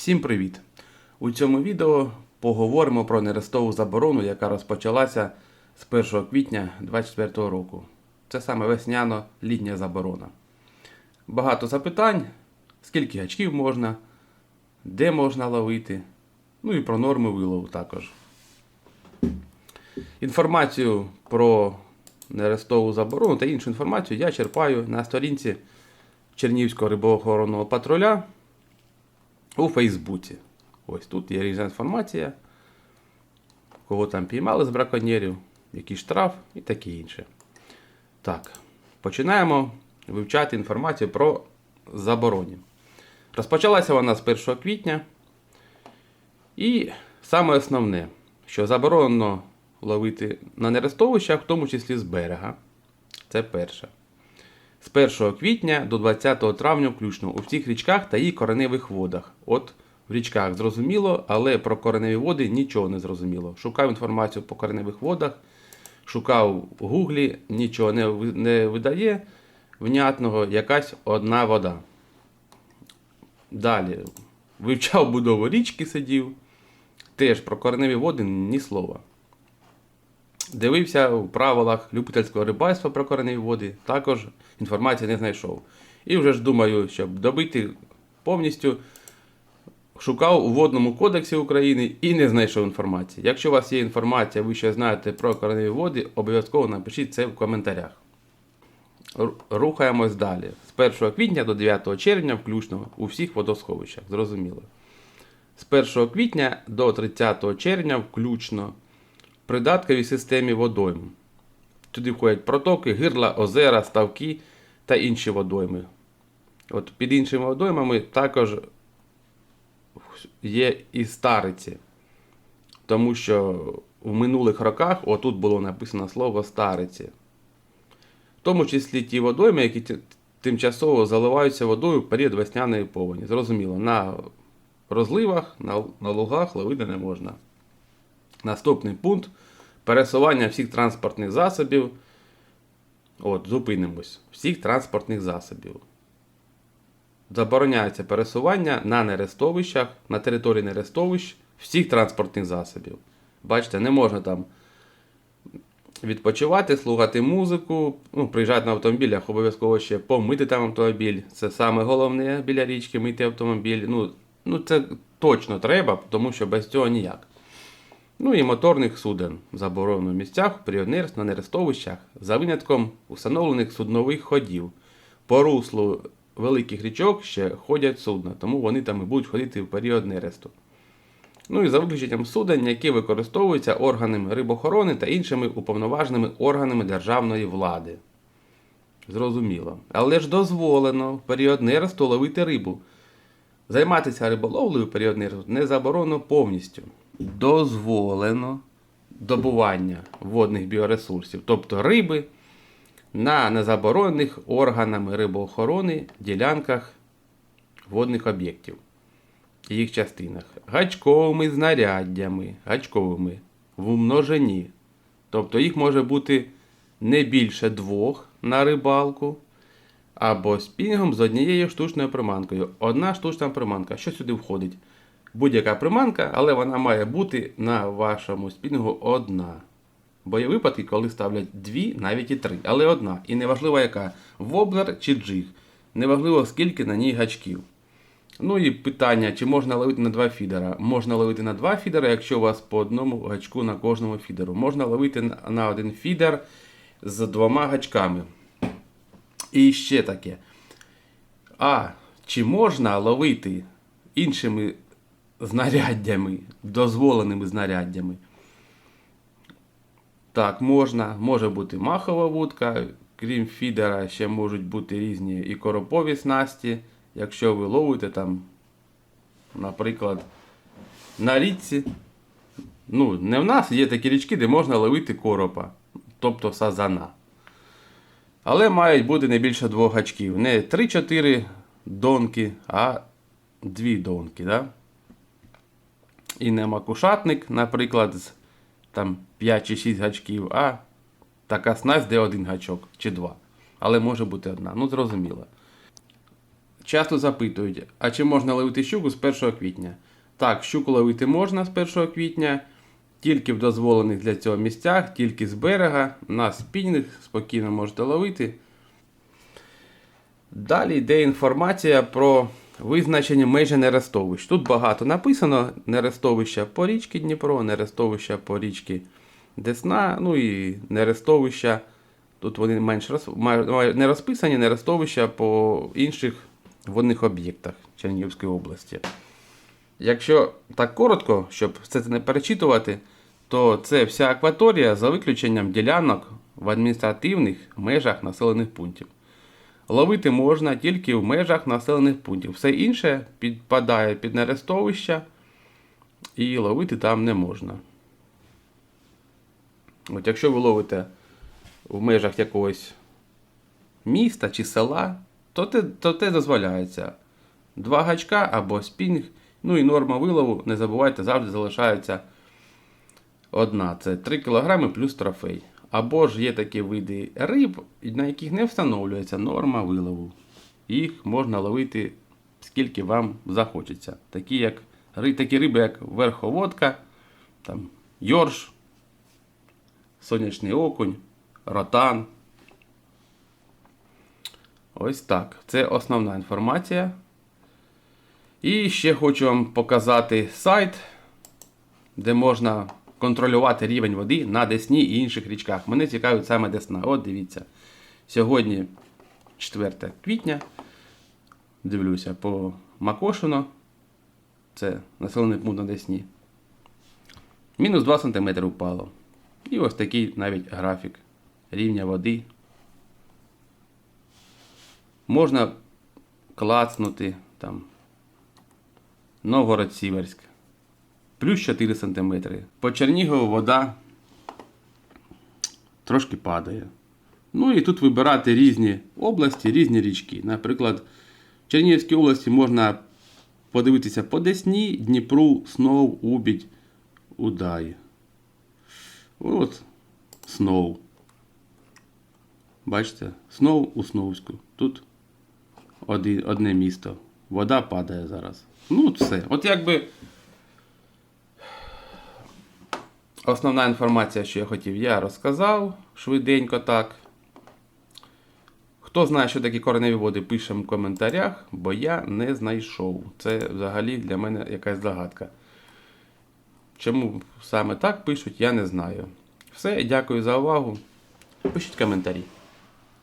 Всім привіт! У цьому відео поговоримо про нерестову заборону, яка розпочалася з 1 квітня 2024 року. Це саме весняно-літня заборона. Багато запитань, скільки гачків можна, де можна ловити, ну і про норми вилову також. Інформацію про нерестову заборону та іншу інформацію я черпаю на сторінці Чернігівського рибоохоронного патруля у Фейсбуці. Ось тут є різна інформація, кого там піймали з браконьєрів, який штраф і таке інше. Так, починаємо вивчати інформацію про забороні. Розпочалася вона з 1 квітня. І саме основне, що заборонено ловити на нерестовищах, в тому числі з берега. Це перше. З 1 квітня до 20 травня включно у всіх річках та її кореневих водах. От в річках зрозуміло, але про кореневі води нічого не зрозуміло. Шукав інформацію по кореневих водах, шукав в гуглі, нічого не, не видає внятного, якась одна вода. Далі вивчав будову річки, сидів. Теж про кореневі води ні слова. Дивився у правилах любительського рибальства про кореневі води, також інформації не знайшов. І вже ж думаю, щоб добити повністю, шукав у Водному кодексі України і не знайшов інформації. Якщо у вас є інформація, ви ще знаєте про кореневі води, обов'язково напишіть це в коментарях. Рухаємось далі. З 1 квітня до 9 червня, включно у всіх водосховищах. Зрозуміло. З 1 квітня до 30 червня, включно придатковій системі водойм. Туди входять протоки, гирла, озера, ставки та інші водойми. От під іншими водоймами також є і стариці. Тому що в минулих роках отут було написано слово стариці. В тому числі ті водойми, які тимчасово заливаються водою в період весняної повені. Зрозуміло, на розливах, на, лугах ловити не можна. Наступний пункт пересування всіх транспортних засобів. От, зупинимось. Всіх транспортних засобів. Забороняється пересування на нерестовищах, на території нерестовищ всіх транспортних засобів. Бачите, не можна там відпочивати, слухати музику, ну, приїжджати на автомобілях, обов'язково ще помити там автомобіль. Це саме головне біля річки мити автомобіль. Ну, ну це точно треба, тому що без цього ніяк. Ну і моторних суден в місцях, в період нерст на нерестовищах за винятком установлених суднових ходів. По руслу великих річок ще ходять судна, тому вони там і будуть ходити в період нересту. Ну і за виключенням суден, які використовуються органами рибохорони та іншими уповноваженими органами державної влади. Зрозуміло. Але ж дозволено в період нересту ловити рибу. Займатися риболовлею в період нересту не заборонено повністю. Дозволено добування водних біоресурсів, тобто риби, на незаборонених органами рибоохорони ділянках водних об'єктів їх частинах. Гачковими знаряддями, гачковими в умноженні. Тобто їх може бути не більше двох на рибалку, або спінгом з однією штучною приманкою. Одна штучна приманка. Що сюди входить? Будь-яка приманка, але вона має бути на вашому спінгу одна. Бо є випадки, коли ставлять дві, навіть і три, але одна. І неважливо яка воблер чи джиг. Неважливо, скільки на ній гачків. Ну і питання, чи можна ловити на два фідера? Можна ловити на два фідера, якщо у вас по одному гачку на кожному фідеру. Можна ловити на один фідер з двома гачками. І ще таке. А чи можна ловити іншими знаряддями, дозволеними знаряддями? Так, можна. Може бути махова вудка, крім фідера, ще можуть бути різні і коропові снасті. Якщо ви ловите там, наприклад, на річці. Ну, не в нас є такі річки, де можна ловити коропа, тобто сазана. Але мають бути не більше двох гачків. Не 3-4 донки, а 2 донки. Да? І не макушатник, наприклад, з там 5 чи 6 гачків, а така снасть, де один гачок чи два. Але може бути одна. Ну, зрозуміло. Часто запитують, а чи можна ловити щуку з 1 квітня? Так, щуку ловити можна з 1 квітня, тільки в дозволених для цього місцях, тільки з берега, на спінінг спокійно можете ловити. Далі йде інформація про визначення межі нерестовищ. Тут багато написано: нерестовища по річці Дніпро, нерестовища по річці Десна, ну і нерестовища. Тут вони менш роз... не розписані, нерестовища по інших водних об'єктах Чернігівської області. Якщо так коротко, щоб все це не перечитувати, то це вся акваторія за виключенням ділянок в адміністративних межах населених пунктів. Ловити можна тільки в межах населених пунктів. Все інше підпадає під нерестовища і ловити там не можна. От якщо ви ловите в межах якогось міста чи села, то те, то те дозволяється. Два гачка або спінг. Ну і норма вилову, не забувайте, завжди залишається одна. Це 3 кг плюс трофей. Або ж є такі види риб, на яких не встановлюється норма вилову. Їх можна ловити скільки вам захочеться. Такі, як, такі риби, як верховодка, там, йорш, сонячний окунь, ротан. Ось так. Це основна інформація. І ще хочу вам показати сайт, де можна контролювати рівень води на Десні і інших річках. Мене цікавить саме Десна. От дивіться. Сьогодні 4 квітня. Дивлюся по Макошино. Це населений пункт на Десні. Мінус 2 см впало. І ось такий навіть графік рівня води. Можна клацнути там Новгород Сіверськ. Плюс 4 см. По Чернігову вода трошки падає. Ну і тут вибирати різні області, різні річки. Наприклад, в Чернігівській області можна подивитися по Десні, Дніпру, Снов, Убідь, Удай. От Снов. Бачите, Снов у Сновську. Тут одне місто. Вода падає зараз. Ну, все. От якби. Основна інформація, що я хотів, я розказав швиденько так. Хто знає, що такі кореневі води, пишемо в коментарях, бо я не знайшов. Це взагалі для мене якась загадка. Чому саме так пишуть, я не знаю. Все, дякую за увагу. Пишіть коментарі.